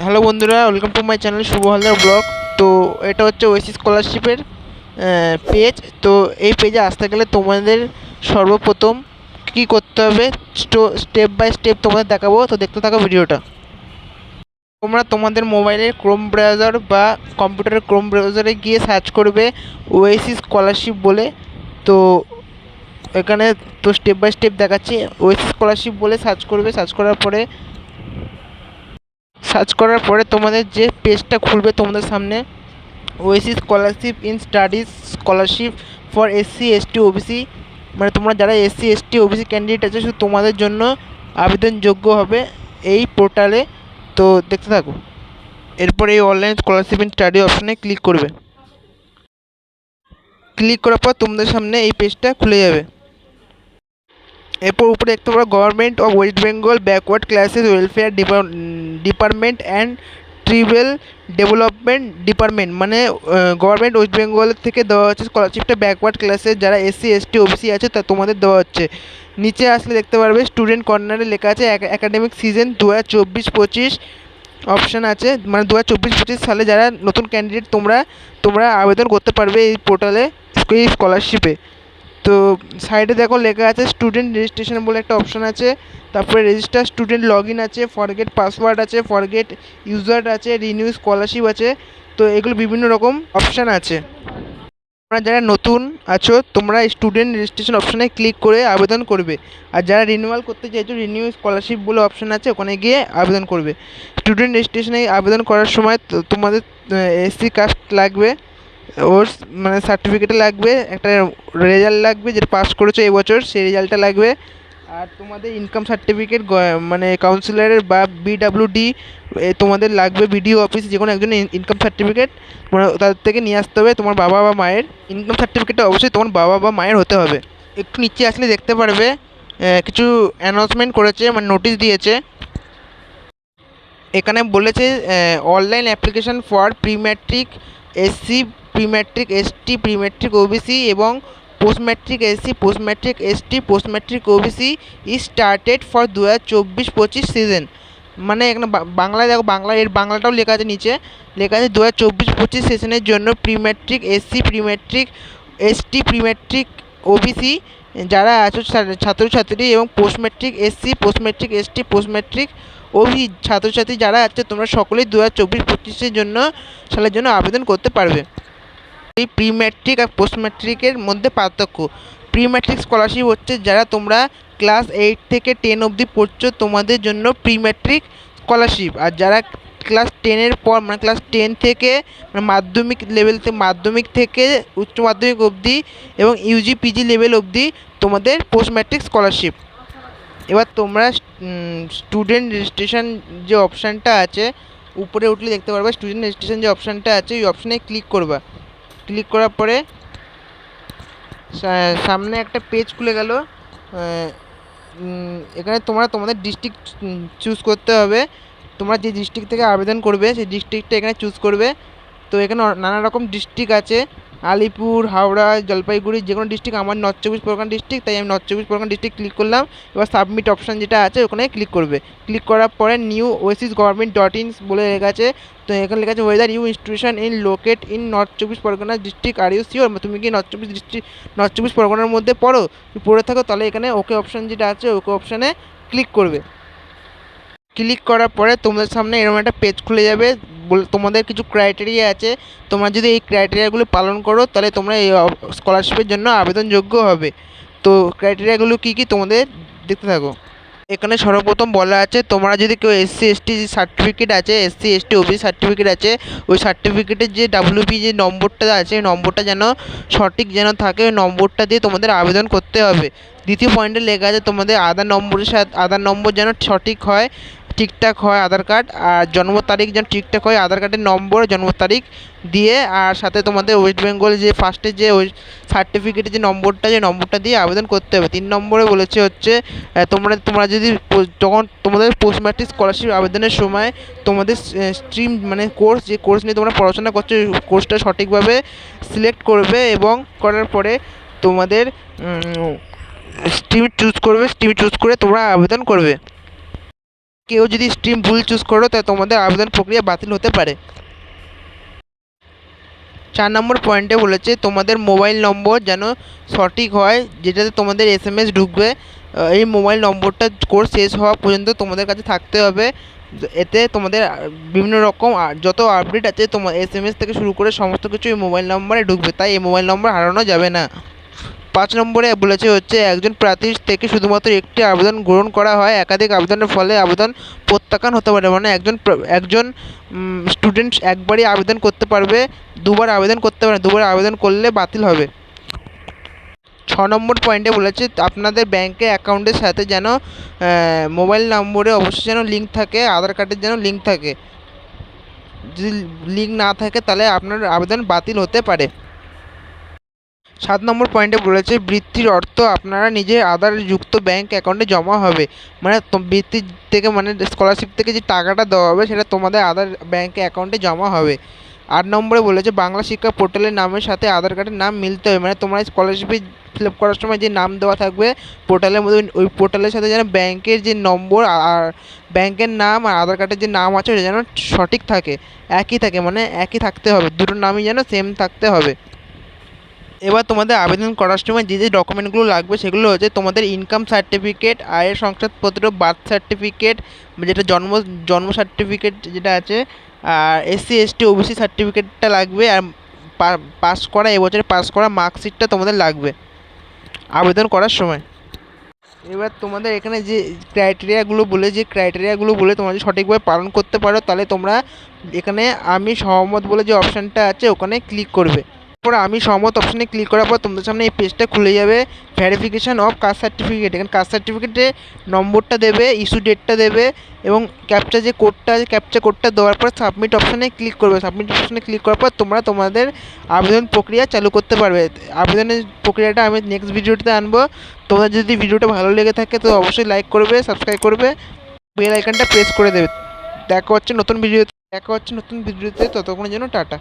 Hello বন্ধুরা welcome to my channel Shubho Haldar blog তো এটা হচ্ছে ওয়েসি স্কলারশিপের পেজ তো এই পেজে আসতে গেলে তোমাদের সর্বপ্রথম কী করতে হবে স্টেপ বাই স্টেপ তোমাদের দেখাবো। তো দেখতে থাকো ভিডিওটা। তোমরা তোমাদের মোবাইলের ক্রোম ব্রাউজার বা কম্পিউটারের ক্রোম ব্রাউজারে গিয়ে সার্চ করবে ওয়েসি স্কলারশিপ বলে। তো এখানে তো স্টেপ বাই স্টেপ দেখাচ্ছি। ওয়েসি স্কলারশিপ বলে সার্চ করবে। সার্চ করার পরে সার্চ করার পরে তোমাদের যে পেজটা খুলবে তোমাদের সামনে OASIS scholarship in studies scholarship for SC ST OBC মানে তোমরা যারা এসসি এসটি ওবিসি ক্যান্ডিডেট আছে, শুধু তোমাদের জন্য আবেদনযোগ্য হবে এই পোর্টালে তো দেখতে থাকো। এরপর এই অনলাইন স্কলারশিপ ইন স্টাডি অপশানে ক্লিক করবে। ক্লিক করার পর তোমাদের সামনে এই পেজটা খুলে যাবে। এরপর উপরে দেখতে পারো government of West Bengal backward classes welfare department and tribal development department মানে গভর্নমেন্ট ওয়েস্ট বেঙ্গল থেকে দেওয়া হচ্ছে স্কলারশিপটা ব্যাকওয়ার্ড ক্লাসের যারা এসসি এসটি ওবিসি আছে তা তোমাদের দেওয়া হচ্ছে। নিচে আসলে দেখতে পারবে স্টুডেন্ট কর্নারে লেখা আছে একাডেমিক সিজন দু হাজার চব্বিশ পঁচিশ অপশান আছে। মানে দু হাজার চব্বিশ পঁচিশ সালে যারা নতুন ক্যান্ডিডেট তোমরা তোমরা আবেদন করতে পারবে এই পোর্টালে এই স্কলারশিপে তো সাইডে দেখো লেখা আছে স্টুডেন্ট রেজিস্ট্রেশন বলে একটা অপশান আছে। তারপরে রেজিস্টার স্টুডেন্ট লগ ইন আছে ফরগেট পাসওয়ার্ড আছে ফরগেট ইউজার আছে রিনিউ স্কলারশিপ আছে। তো এগুলো বিভিন্ন রকম অপশান আছে। তোমরা যারা নতুন আছো, তোমরা স্টুডেন্ট রেজিস্ট্রেশন অপশানে ক্লিক করে আবেদন করবে। আর যারা রিনিউয়াল করতে চাইছো রিনিউ স্কলারশিপ বলে অপশান আছে, ওখানে গিয়ে আবেদন করবে। স্টুডেন্ট রেজিস্ট্রেশনে আবেদন করার সময় তোমাদের এসসি কাস্ট লাগবে। ওর মানে সার্টিফিকেটে লাগবে, একটা রেজাল্ট লাগবে, যেটা পাস করেছ এবছর সেই রেজাল্টটা লাগবে। আর তোমাদের ইনকাম সার্টিফিকেট মানে কাউন্সিলরের বা বিডাব্লিউডি তোমাদের লাগবে বিডিও অফিসে যে কোনো একজনের ইনকাম সার্টিফিকেট মানে তাদের থেকে নিয়ে আসতে হবে তোমার বাবা বা মায়ের। ইনকাম সার্টিফিকেটটা অবশ্যই তোমার বাবা বা মায়ের হতে হবে। একটু নিচে আসলে দেখতে পারবে কিছু অ্যানাউন্সমেন্ট করেছে মানে নোটিশ দিয়েছে। এখানে বলেছে online application for pre matric SC pre matric ST pre matric OBC এবং post matric SC post matric ST post matric OBC is started for দু হাজার চব্বিশ পঁচিশ সিজন মানে এখানে বাংলায় দেখো, বাংলা, এর বাংলাটাও লেখা আছে নিচে। লেখা আছে দু হাজার চব্বিশ পঁচিশ সেশনের জন্য pre matric SC pre matric ST pre matric OBC যারা আছো ছাত্রছাত্রী এবং post matric SC post matric ST post matric OB ছাত্রছাত্রী যারা আছে, তোমরা সকলেই দু হাজার চব্বিশ পঁচিশের জন্য, সালের জন্য আবেদন করতে পারবে। এই প্রি ম্যাট্রিক আর পোস্ট ম্যাট্রিকের মধ্যে পার্থক্য। প্রি ম্যাট্রিক স্কলারশিপ হচ্ছে যারা তোমরা ক্লাস এইট থেকে টেন অবধি পড়ছো তোমাদের জন্য প্রি ম্যাট্রিক স্কলারশিপ আর যারা ক্লাস টেনের পর মানে ক্লাস টেন থেকে মানে মাধ্যমিক লেভেল থেকে মাধ্যমিক থেকে উচ্চ মাধ্যমিক অবধি এবং ইউজি পিজি লেভেল অবধি তোমাদের পোস্ট ম্যাট্রিক স্কলারশিপ এবার তোমরা স্টুডেন্ট রেজিস্ট্রেশন যে অপশানটা আছে, উপরে উঠলে দেখতে পারবে স্টুডেন্ট রেজিস্ট্রেশন যে অপশানটা আছে, ওই অপশানে ক্লিক করবা। ক্লিক করার পরে সামনে একটা পেজ খুলে গেল। এখানে তোমরা তোমাদের ডিস্ট্রিক্ট চুজ করতে হবে। তোমরা যে ডিস্ট্রিক্ট থেকে আবেদন করবে, সেই ডিস্ট্রিক্টটা এখানে চুজ করবে। তো এখানে নানা রকম ডিস্ট্রিক্ট আছে। আলিপুর, হাওড়া, জলপাইগুড়ি, যে কোনো ডিস্ট্রিক্ট আমার নর্থ চব্বিশ পরগনা ডিস্ট্রিক্ট তাই আমি নর্থ চব্বিশ পরগনা ডিস্ট্রিক্ট ক্লিক করলাম। এবার সাবমিট অপশান যেটা আছে, ওখানে ক্লিক করবে। ক্লিক করার পরে new OASIS government dot in বলে লেখা আছে। তো এখানে লেখা আছে whether you institution in locate in north চব্বিশ Pargana district are you sure তুমি কি নর্থ চব্বিশ ডিস্ট্রিক্ট নর্থ চব্বিশ পরগনার মধ্যে পড়ো? তুমি পড়ে থাকো, তাহলে এখানে ওকে অপশান যেটা আছে, ওকে অপশানে ক্লিক করবে। ক্লিক করার পরে তোমাদের সামনে এরকম একটা পেজ খুলে যাবে। তোমাদের কিছু ক্রাইটেরিয়া আছে, তোমরা যদি এই ক্রাইটেরিয়াগুলো পালন করো, তাহলে তোমরা এই স্কলারশিপের জন্য আবেদনযোগ্য হবে। তো ক্রাইটেরিয়াগুলো কী কী তোমাদের দেখতে থাকো। এখানে সর্বপ্রথম বলা আছে, তোমরা যদি কেউ এসসি এসটি সার্টিফিকেট আছে এসসি এসটি ওবিসি সার্টিফিকেট আছে, ওই সার্টিফিকেটের যে ডাব্লিউপি যে নম্বরটা আছে, ওই নম্বরটা যেন সঠিক যেন থাকে, ওই নম্বরটা দিয়ে তোমাদের আবেদন করতে হবে। দ্বিতীয় পয়েন্টে লেখা আছে, তোমাদের আধার নম্বরের সাথে, আধার নম্বর যেন সঠিক হয় ঠিকঠাক হয় আধার কার্ড, আর জন্ম তারিখ যেন ঠিকঠাক হয় আধার কার্ডের নম্বর জন্ম তারিখ দিয়ে, আর সাথে তোমাদের ওয়েস্ট বেঙ্গল যে ফার্স্টে যে ওই সার্টিফিকেটের যে নম্বরটা যে নম্বরটা দিয়ে আবেদন করতে হবে। তিন নম্বরে বলেছে হচ্ছে তোমরা তোমরা যদি যখন তোমাদের পোস্ট ম্যাট্রিক স্কলারশিপ আবেদনের সময় তোমাদের স্ট্রিম মানে কোর্স যে কোর্স নিয়ে তোমরা পড়াশোনা করছ কোর্সটা সঠিকভাবে সিলেক্ট করবে এবং করার পরে তোমাদের স্ট্রিম চুজ করবে স্ট্রিম চুজ করে তোমরা আবেদন করবে। কেউ যদি স্ট্রিম ভুল চুজ করো তাহলে তোমাদের আবেদন প্রক্রিয়া বাতিল হতে পারে। চার নম্বর পয়েন্টে বলেছে, তোমাদের মোবাইল নম্বর যেন সঠিক হয়, যেটাতে তোমাদের এস এম এস ঢুকবে এই মোবাইল নম্বরটা কোর্স শেষ হওয়া পর্যন্ত তোমাদের কাছে থাকতে হবে। এতে তোমাদের বিভিন্ন রকম যত আপডেট আছে, তোমার এস এম এস থেকে শুরু করে সমস্ত কিছু এই মোবাইল নম্বরে ঢুকবে। তাই এই মোবাইল নম্বর হারানো যাবে না। পাঁচ নম্বরে বলেছে হচ্ছে, একজন প্রার্থীর থেকে শুধুমাত্র একটি আবেদন গ্রহণ করা হয়। একাধিক আবেদনের ফলে আবেদন প্রত্যাখ্যান হতে পারে। মানে একজন একজন স্টুডেন্ট একবারই আবেদন করতে পারবে, দুবার আবেদন করতে পারে। দুবার আবেদন করলে বাতিল হবে। ছ নম্বর পয়েন্টে বলেছে, আপনাদের ব্যাংকে অ্যাকাউন্টের সাথে যেন মোবাইল নম্বরে অবশ্যই যেন লিঙ্ক থাকে আধার কার্ডের যেন লিঙ্ক থাকে। যদি লিঙ্ক না থাকে, তাহলে আপনার আবেদন বাতিল হতে পারে। সাত নম্বর পয়েন্টে বলেছে, বৃত্তির অর্থ আপনারা নিজের আধার যুক্ত ব্যাংক অ্যাকাউন্টে জমা হবে। মানে বৃত্তির থেকে মানে স্কলারশিপ থেকে যে টাকাটা দেওয়া হবে, সেটা তোমাদের আধার ব্যাংক অ্যাকাউন্টে জমা হবে। আট নম্বরে বলেছে, বাংলা শিক্ষা পোর্টালের নামের সাথে আধার কার্ডের নাম মিলতে হবে। মানে তোমরা স্কলারশিপে ফিল আপ করার সময় যে নাম দেওয়া থাকবে পোর্টালের মধ্যে ওই পোর্টালের সাথে যেন ব্যাংকের যে নম্বর আর ব্যাংকের নাম আর আধার কার্ডের যে নাম আছে, ওটা যেন সঠিক থাকে, একই থাকে মানে একই থাকতে হবে। দুটো নামই যেন সেম থাকতে হবে। এবার তোমাদের আবেদন করার সময় যে যে ডকুমেন্টগুলো লাগবে সেগুলো হচ্ছে তোমাদের ইনকাম সার্টিফিকেট আয়ের শংসাপত্র বার্থ সার্টিফিকেট যেটা জন্ম জন্ম সার্টিফিকেট যেটা আছে, আর এসসি এসটি ওবিসি সার্টিফিকেটটা লাগবে, আর পাস করা, এবছর পাস করা মার্কশিটটা তোমাদের লাগবে আবেদন করার সময়। এবার তোমাদের এখানে যে ক্রাইটেরিয়াগুলো বলে, যে ক্রাইটেরিয়াগুলো বলে তোমরা যদি সঠিকভাবে পালন করতে পারো, তাহলে তোমরা এখানে আমি সহমত বলে যে অপশানটা আছে, ওখানে ক্লিক করবে। তারপর আমি সহমত অপশানে ক্লিক করার পর তোমাদের সামনে এই পেজটা খুলে যাবে। ভেরিফিকেশান অফ কাস্ট সার্টিফিকেট এখানে কাস্ট সার্টিফিকেটে নম্বরটা দেবে ইস্যু ডেটটা দেবে এবং ক্যাপচা যে কোডটা আছে ক্যাপচা কোডটা দেওয়ার পর সাবমিট অপশানে ক্লিক করবে। সাবমিট অপশানে ক্লিক করার পর তোমরা তোমাদের আবেদন প্রক্রিয়া চালু করতে পারবে। আবেদনের প্রক্রিয়াটা আমি নেক্সট ভিডিওতে আনব। তোমাদের যদি ভিডিওটা ভালো লেগে থাকে তো অবশ্যই লাইক করবে সাবস্ক্রাইব করবে। বেল আইকনটা প্রেস করে দেবে। দেখা হচ্ছে নতুন ভিডিও দেখা হচ্ছে নতুন ভিডিওতে ততক্ষণের জন্য টাটা।